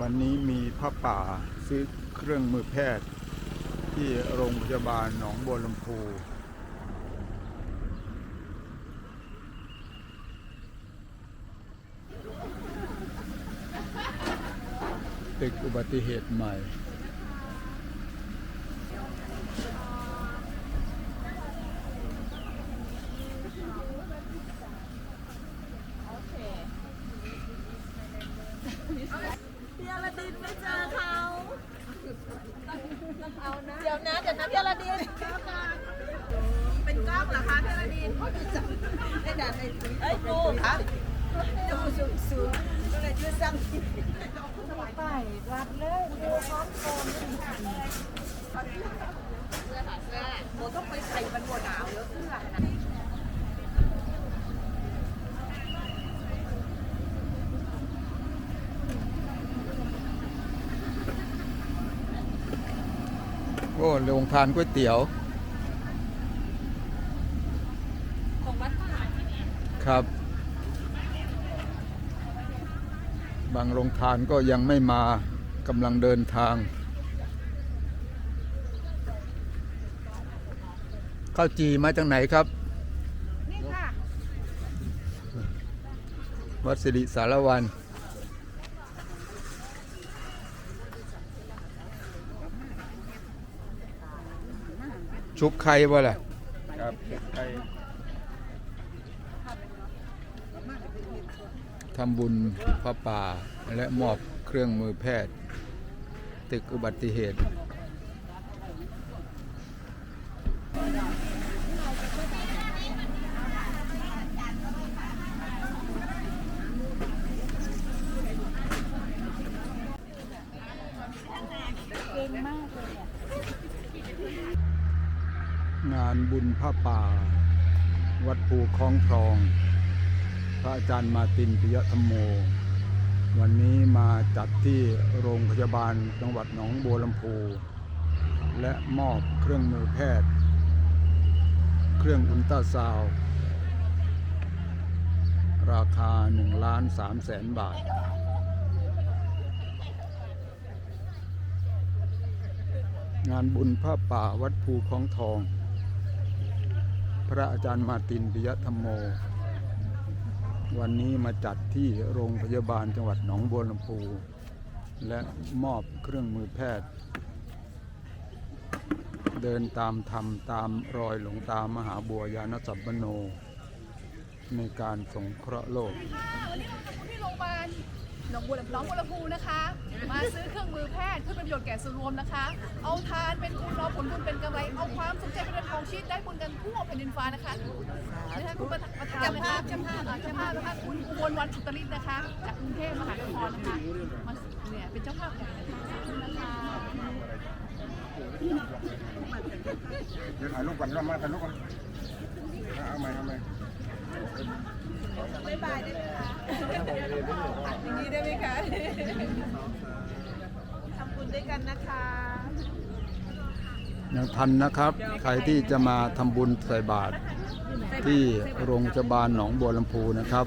วันนี้มีผ้าป่าซื้อเครื่องมือแพทย์ ที่โรงพยาบาลหนองบัวลำพูตึกอุบัติเหตุใหม่ พี่อลาดินไม่เจอเขาเดี๋ยวนะ เดี๋ยวนะพี่อลาดินเป็นกล้องเหรอคะพี่อลาดินไอ้ดันไอ้ไอ้กูครับดูสูงสูงก็เลยช่วยสั่งไปวัดเลยดูพร้อมโกนเสื้อค่ะเสื้อโบต้องไปใส่กันบัวหนาวเยอะเสื้อนะ โอ้โรงทานก๋วยเตี๋ยว ของวัดป่าที่นี่ครับ บางโรงทานก็ยังไม่มากำลังเดินทาง ข้าวจีมาจากไหนครับ นี่ค่ะ วัดสิริสารวัน ชุบไข่บ่ล่ะครับไข่ทำบุญพระป่าและมอบเครื่องมือแพทย์ ตึกอุบัติเหตุ คลองทอง พระอาจารย์มาตินปิยธรรมโม วันนี้มาจัดที่โรงพยาบาลจังหวัดหนองบัวลำพู และมอบเครื่องมือแพทย์ เครื่องอุลตราซาวด์ราคา1ล้าน3แสนบาทงานบุญพระป่าวัดภูคลองทอง พระอาจารย์มาตินปิยธรรมโม วันนี้มาจัดที่โรงพยาบาลจังหวัดหนองบัวลำพู และมอบเครื่องมือแพทย์ เดินตามธรรมตามรอยหลวงตามหาบัวยานสัมปโน ในการสงเคราะห์โลก น้องบาลหนองบัวลำหนองบัวลำพูนะคะ มาซื้อเครื่องมือแพทย์เพื่อประโยชน์แก่ส่วนรวมนะคะ เอาทานเป็นคุณเอาผลบุญเป็นกำไร เอาความสนใจเป็นเรื่องของชีวิตได้บุญกันทั่วแผ่นดินฟ้านะคะนะคะคุณประธานนะคะเจ้าภาพเจ้าภาพนะคะคุณอุบลวันสุตริตนะคะ จากกรุงเทพมหานครนะคะมาเนี่ยเป็นเจ้าภาพใหญ่นะคะขอบคุณนะคะเดี๋ยวถ่ายรูปก่อนเรามาถ่ายรูปก่อนเอาใหม่เอาใหม่ บ๊ายบายได้ไหมคะอย่างนี้ได้ไหมคะทำบุญด้วยกันนะคะยังทันนะครับ ใครที่จะมาทำบุญใส่บาตรที่โรงพยาบาลหนองบัวลำพูนะครับ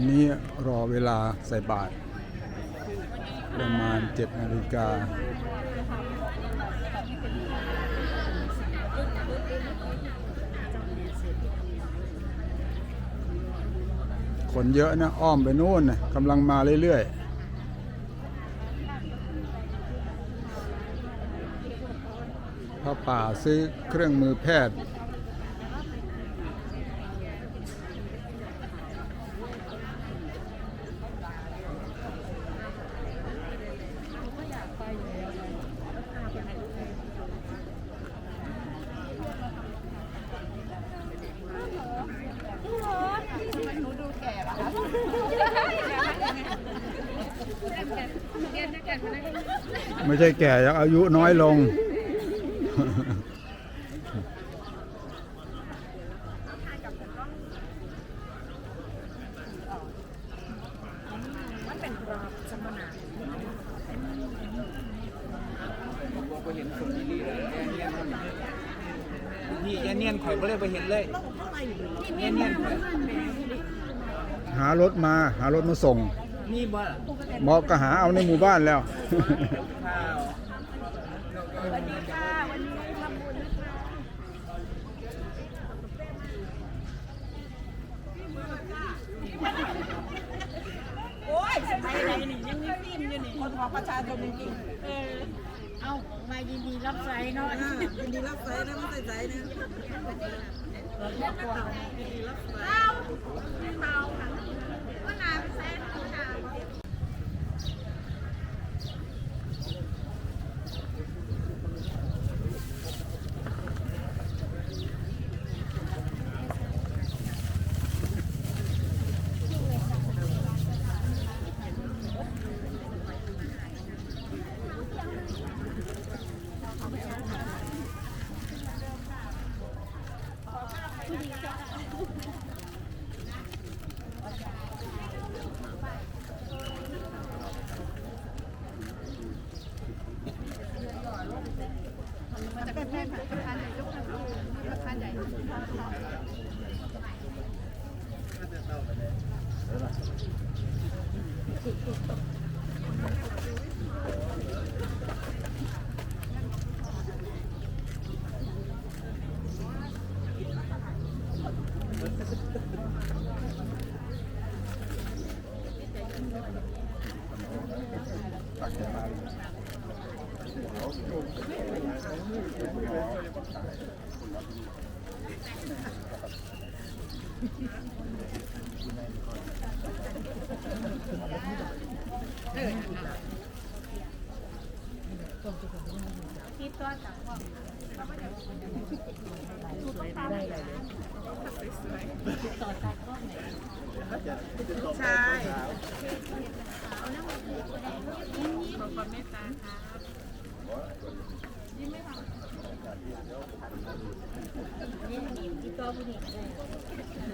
อนนี้รอเวลาใส่บาทประมาณเจ็ดนาฬิกาคนเยอะนะอ้อมไปนู่นนะกำลังมาเรื่อยๆพระป่าซื้อเครื่องมือแพทย์ ไม่ใช่แก่ยังอายุน้อยลงบ่เห็นคนนี้เลยนี่ยาเนียนข่อยบ่เลยบ่เห็นเลยยาเนียนข่อยหารถมา หารถมาส่ง นี่บ่หมอก็หาเอาในหมู่บ้านแล้ว ข้าวโอ้ยสมัยไหนนี่ยังมีฟิล์มอยู่นี่คนของประชาชนจริงๆเออเอามายินดีรับใช้เนาะยินดีรับใช้นะไม่ใส่ใจนะมัน ใช่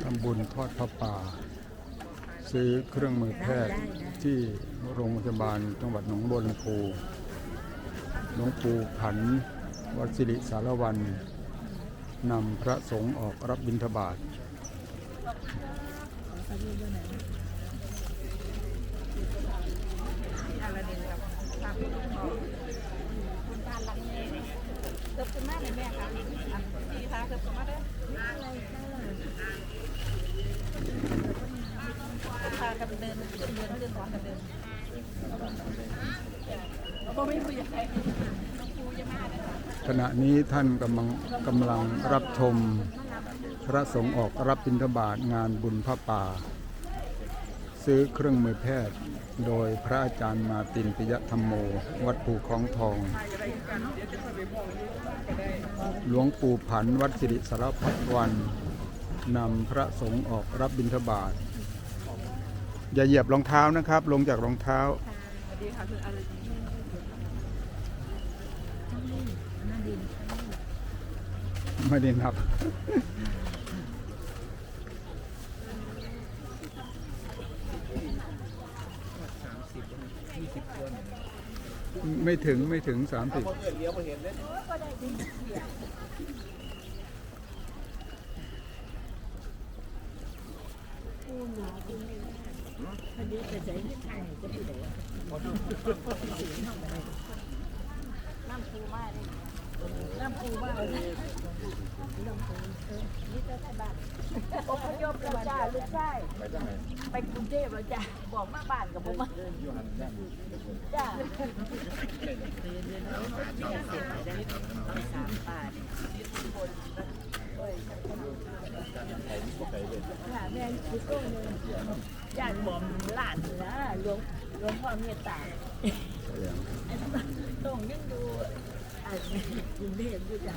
ทำบุญทอดพระป่า ซื้อเครื่องมือแพทย์ที่โรงพยาบาลจังหวัดหนองบัวลำพู หลวงปู่ผันวัดสิริสารวันนำพระสงฆ์ออกรับบิณฑบาตเกิดขึ้นมาเลยแม่ค่ะอันพี่คะเกิดขึ้นมาเด้อพากันเดินเดินเดินเดินกันเดินก็ไม่คุยกับใคร ขณะนี้ท่านกำลังกำลังรับชมพระสงฆ์ออกรับบิณฑบาตงานบุญพระป่า ซื้อเครื่องมือแพทย์ โดยพระอาจารย์มาตินปิยธรรมโม วัดภูคลองทอง หลวงปู่ผันวัดสิริสารพัดวันนำพระสงฆ์ออกรับบิณฑบาตอย่าเหยียบรองเท้านะครับ ลงจากรองเท้า ไม่ได้นับ ไม่ถึงไม่ถึงสามสิบเลี้ยวบ่เห็นเลยน้ำปูมากเลย อพยพแล้วจ้าลูกชายไปจังไหนไปกรุงเทพแล้วจ้าบอกมาบ้านกับผมมาอยู่หันแน่จ้าค่ะแม่คือโก้เลยย่านบอมหลานนะหลวงหลวงพ่อเมตตาต้องยังดูอันกรุงเทพอยู่จ้ะ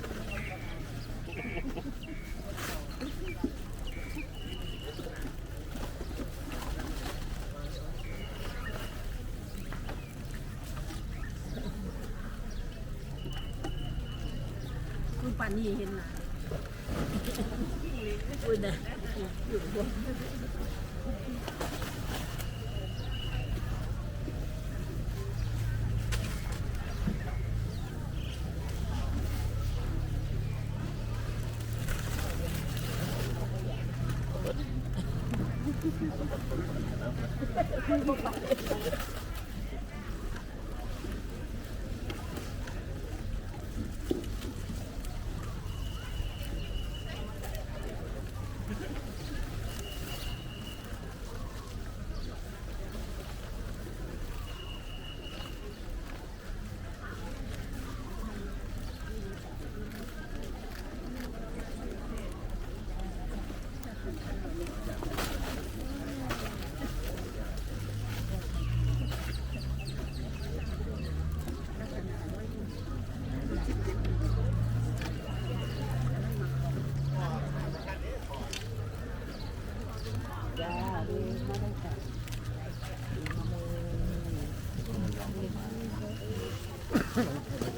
Thank you. ハハハハ。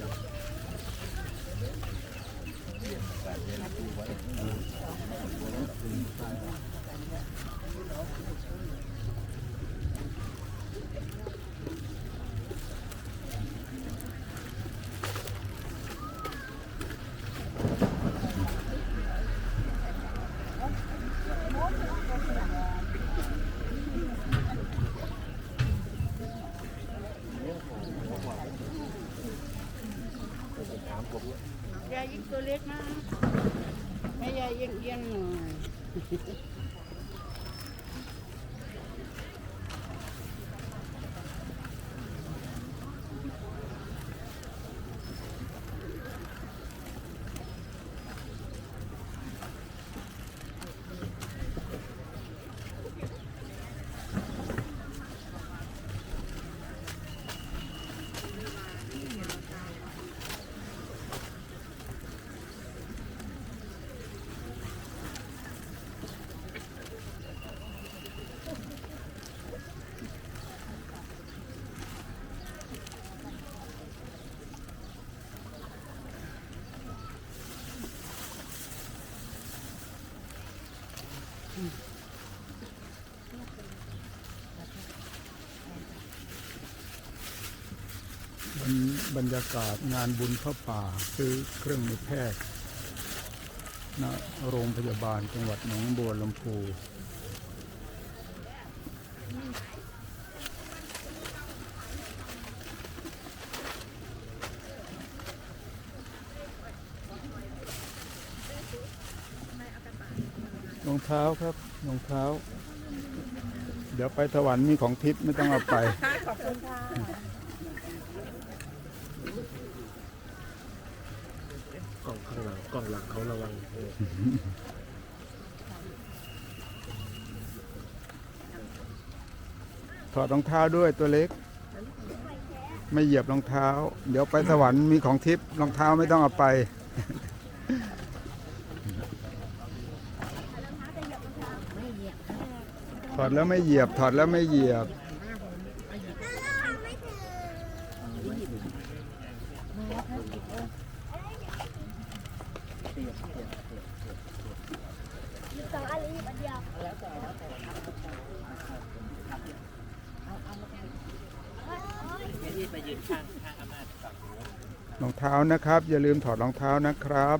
บรรยากาศงานบุญพระป่าซื้อเครื่องมือแพทย์ณโรงพยาบาลจังหวัดหนองบัวลำพูรองเท้าครับรองเท้า เดี๋ยวไปถวันมีของทิพย์ไม่ต้องเอาไปกล้องข้างหลัง กล้องหลังเขาระวังเออถอดรองเท้าด้วยตัวเล็ก ไม่เหยียบรองเท้า เดี๋ยวไปสวรรค์มีของทิพย์รองเท้าไม่ต้องเอาไป ถอดแล้วไม่เหยียบ ถอดแล้วไม่เหยียบ นะครับ อย่าลืมถอดรองเท้านะครับ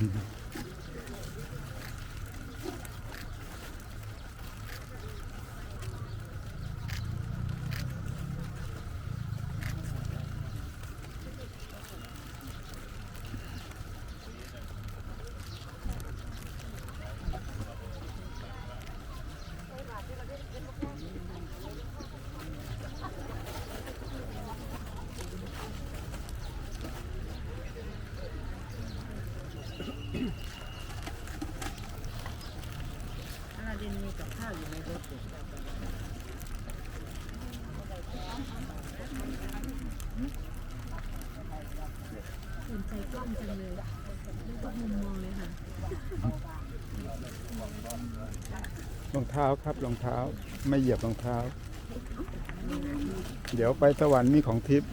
Mm-hmm. รองเท้าครับรองเท้าไม่เหยียบรองเท้า เดี๋ยวไปสวรรค์มีของทิพย์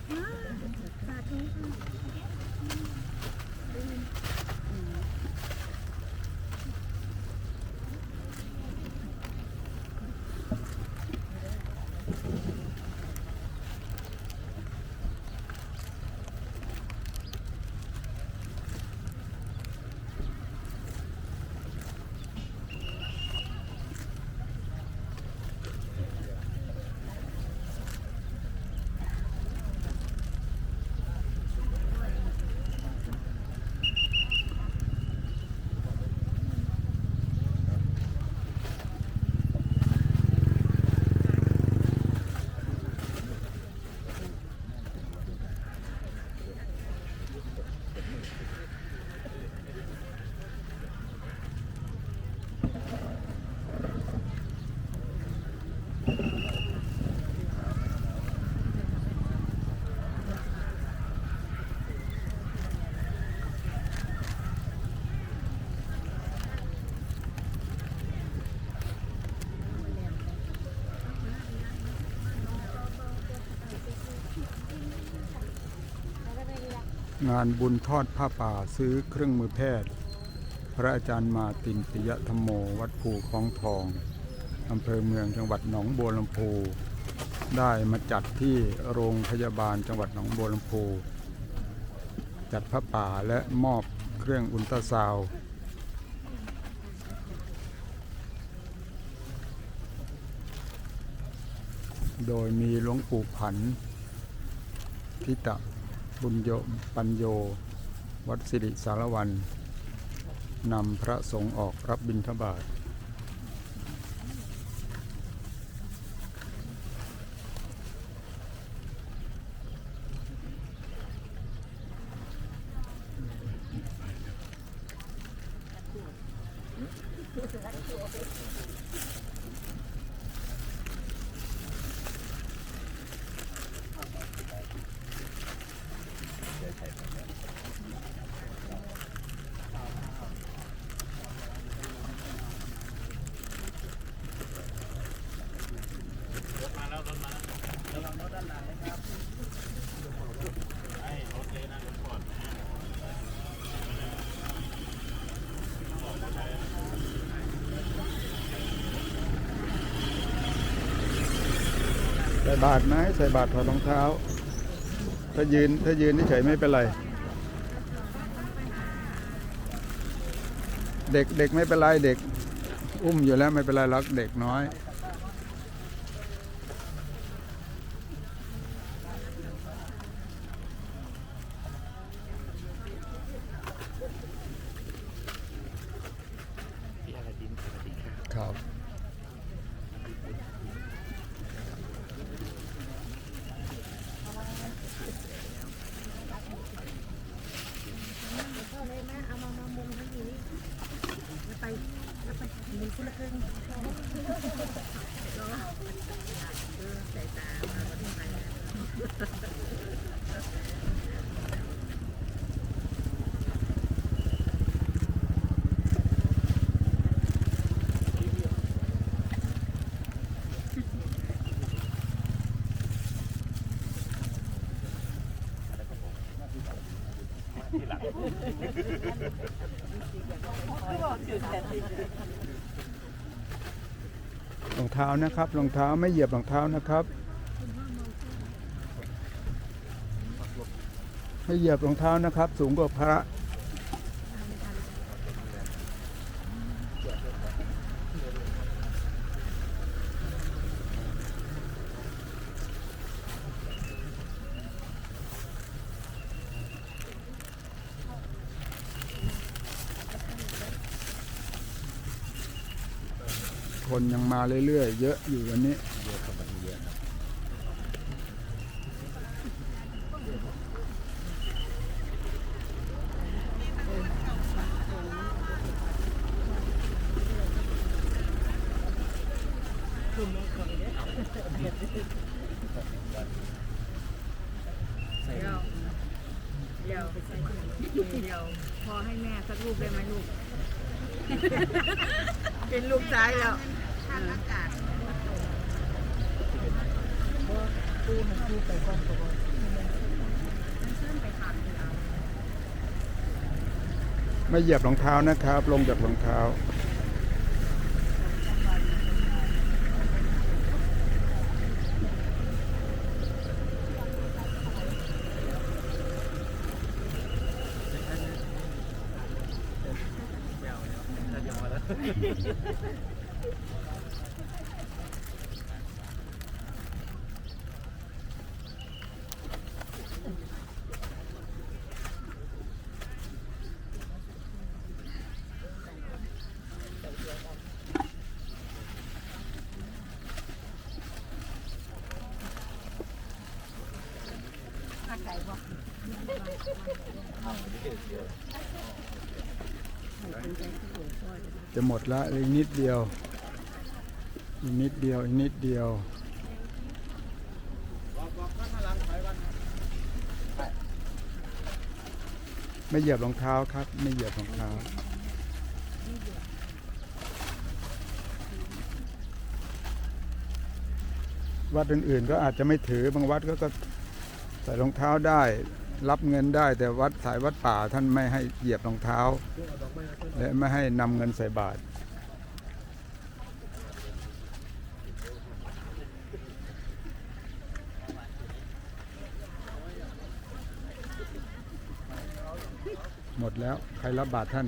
งานบุญทอดผ้าป่าซื้อเครื่องมือแพทย์ พระอาจารย์มาตินปิยธรรมโม วัดภูคลองทองอำเภอเมืองจังหวัดหนองบัวลำพูได้มาจัดที่โรงพยาบาลจังหวัดหนองบัวลำพูจัดผ้าป่าและมอบเครื่องอุลตราซาวด์โดยมีหลวงปู่ผันทิตะ บุญโยปัญโย วัดสิริสารวันนำพระสงฆ์ออกรับบิณฑบาต ใส่ บาทไหมใส่บาทถอดรองเท้า ถ้ายืนถ้ายืนเฉยๆไม่เป็นไร เด็กเด็กไม่เป็นไรเด็ก อุ้มอยู่แล้วไม่เป็นไรหรอกเด็กน้อยครับ รองเท้านะครับรองเท้าไม่เหยียบรองเท้านะครับ ไม่เหยียบรองเท้านะครับ สูงกว่าพระ คนยังมาเรื่อยๆ เยอะอยู่วันนี้รเดี๋ยวเดี๋ยวเดี๋ยวพอให้แม่สักรูปได้ไหมลูก เป็นลูกชายแล้ว ทางอากาศไม่เหยียบรองเท้านะครับ ลงจากรองเท้า จะหมดละอีกนิดเดียว อีกนิดเดียวอีกนิดเดียวไม่เหยียบรองเท้าครับ ไม่เหยียบรองเท้าวัดอื่นๆก็อาจจะไม่ถือบางวัดก็ก็ใส่รองเท้าได้ รับเงินได้ แต่วัดสายวัดป่าท่านไม่ให้เหยียบรองเท้า และไม่ให้นำเงินใส่บาตรหมดแล้วใครรับบาตรท่าน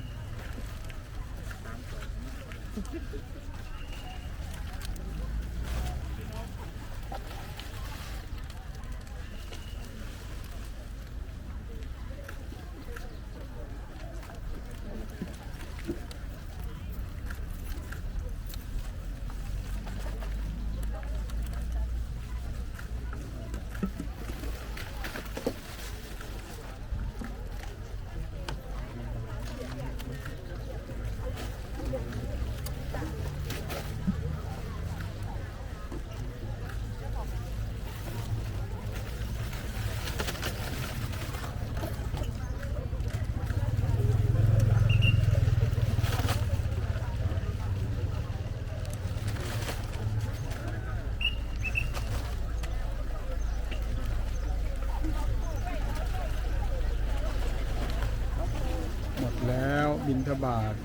บินทบาท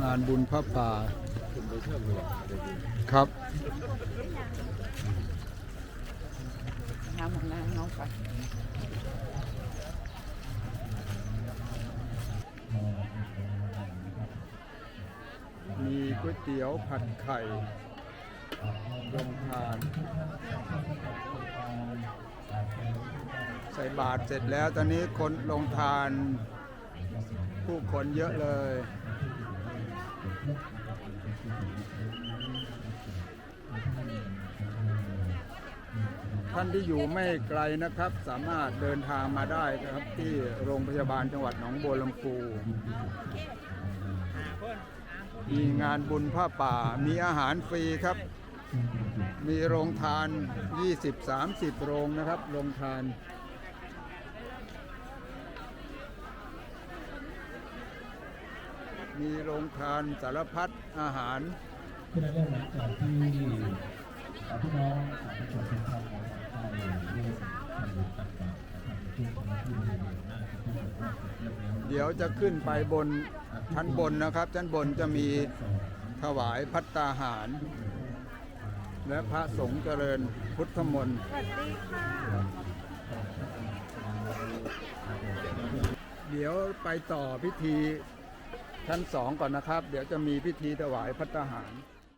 งานบุญพระป่า ครับ น้ำของน้ำน้องไปมีก๋วยเตี๋ยวผัดไข่ลงทานใส่บาตรเสร็จแล้วตอนนี้คนลงทานผู้คนเยอะเลยท่านที่อยู่ไม่ไกลนะครับ สามารถเดินทางมาได้นะครับ ที่โรงพยาบาลจังหวัดหนองบัวลำพูมีงานบุญผ้าป่า มีอาหารฟรีครับ มีโรงทาน 20-30 โรงนะครับ โรงทาน มีโรงทานสารพัดอาหารที่ได้เริ่มหลังจากที่พี่น้องสาธุชนทุกท่านนะครับได้ร่วมทำบุญตักบาตรนะครับในช่วงนี้ที่บริเวณหน้าพระพุทธรูปเรียบร้อยเดี๋ยวจะขึ้นไปบนชั้นบนนะครับ ชั้นบนจะมีถวายพัตตาหาร และพระสงฆ์เจริญพุทธมนต์สวัสดีค่ะเดี๋ยวไปต่อพิธี ชั้นสองก่อนนะครับ เดี๋ยวจะมีพิธีถวายพัตตาหาร